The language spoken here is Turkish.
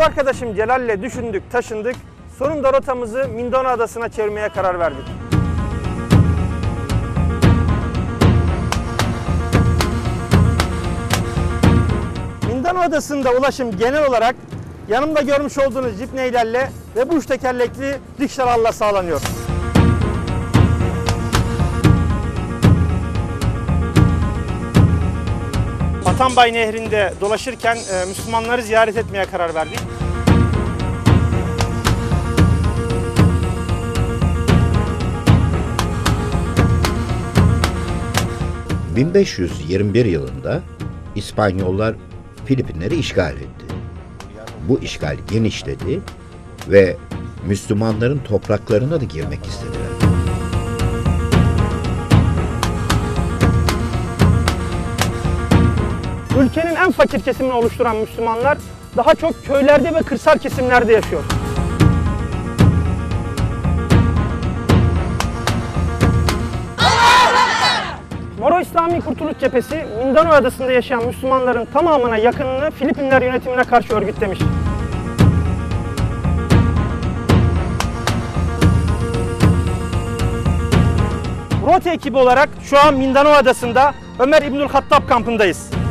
arkadaşım Celal'le düşündük, taşındık. Sonunda rotamızı Mindano Adası'na çevirmeye karar verdik. Mindano Adası'nda ulaşım genel olarak yanımda görmüş olduğunuz jip neylerle ve bu üç tekerlekli rikshalarla sağlanıyor. Atanbay Nehri'nde dolaşırken e, Müslümanları ziyaret etmeye karar verdik. Hı. 1521 yılında İspanyollar Filipinleri işgal etti. Bu işgal genişledi ve Müslümanların topraklarına da girmek istediler. Ülkenin en fakir kesimini oluşturan Müslümanlar daha çok köylerde ve kırsal kesimlerde yaşıyor. Moro İslami Kurtuluş Cephesi, Mindanao Adası'nda yaşayan Müslümanların tamamına yakınını Filipinler yönetimine karşı örgütlemiş. Rote ekibi olarak şu an Mindanao Adası'nda Ömer İbnül Hattab kampındayız.